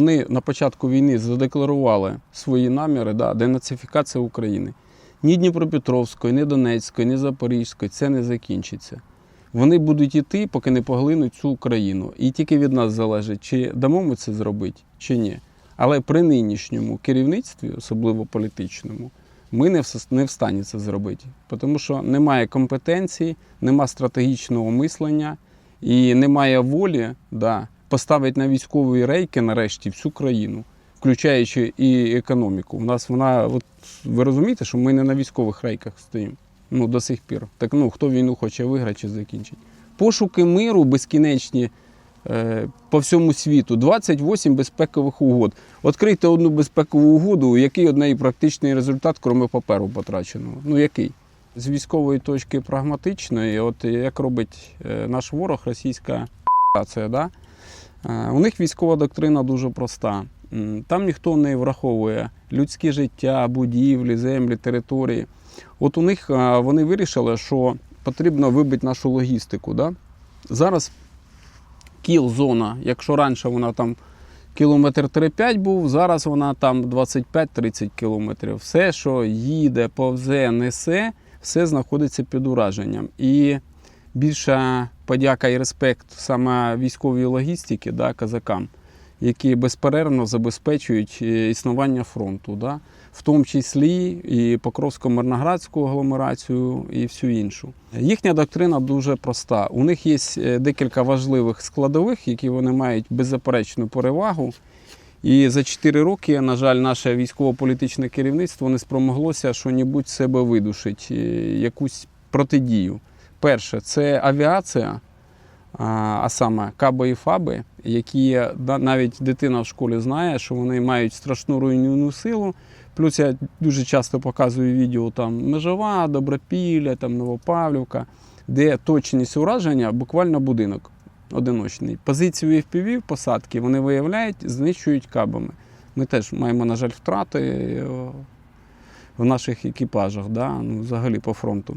вони на початку війни задекларували свої наміри, да, денацифікація України. Ні Дніпропетровської, ні Донецької, ні Запорізької це не закінчиться. Вони будуть йти, поки не поглинуть цю Україну. І тільки від нас залежить, чи дамо ми це зробити, чи ні. Але при нинішньому керівництві, особливо політичному, ми не в, не в це зробити. Тому що немає компетенції, немає стратегічного мислення і немає волі да, поставити на військові рейки нарешті всю країну, включаючи і економіку. У нас вона, от ви розумієте, що ми не на військових рейках стоїмо. Ну, до сих пір. Так ну хто війну хоче виграти чи закінчити? Пошуки миру безкінечні е, по всьому світу. 28 безпекових угод. Відкрийте одну безпекову угоду, який од неї практичний результат, крім паперу потраченого. Ну який? З військової точки прагматичної, от як робить е, наш ворог, російська федерація, да? Е, у них військова доктрина дуже проста. Там ніхто не враховує людське життя, будівлі, землі, території. От у них е, вони вирішили, що потрібно вибити нашу логістику. Да? Зараз кіл-зона, якщо раніше вона там кілометр 3-5 був, зараз вона там 25-30 кілометрів. Все, що їде, повзе, несе, все знаходиться під ураженням. І більша подяка і респект саме військовій логістики, да, казакам, які безперервно забезпечують е, існування фронту. Да? в тому числі і Покровсько-Мирноградську агломерацію і всю іншу. Їхня доктрина дуже проста. У них є е, декілька важливих складових, які вони мають беззаперечну перевагу. І за 4 роки, на жаль, наше військово-політичне керівництво не спромоглося що-небудь себе видушить, е, якусь протидію. Перше, це авіація, а саме каби і фаби, які навіть дитина в школі знає, що вони мають страшну руйнівну силу. Плюс я дуже часто показую відео там Межова, Добропілля, там Новопавлівка, де точність ураження буквально будинок одиночний. Позицію FPV посадки вони виявляють, знищують кабами. Ми теж маємо, на жаль, втрати е, в наших екіпажах, да? ну, взагалі по фронту.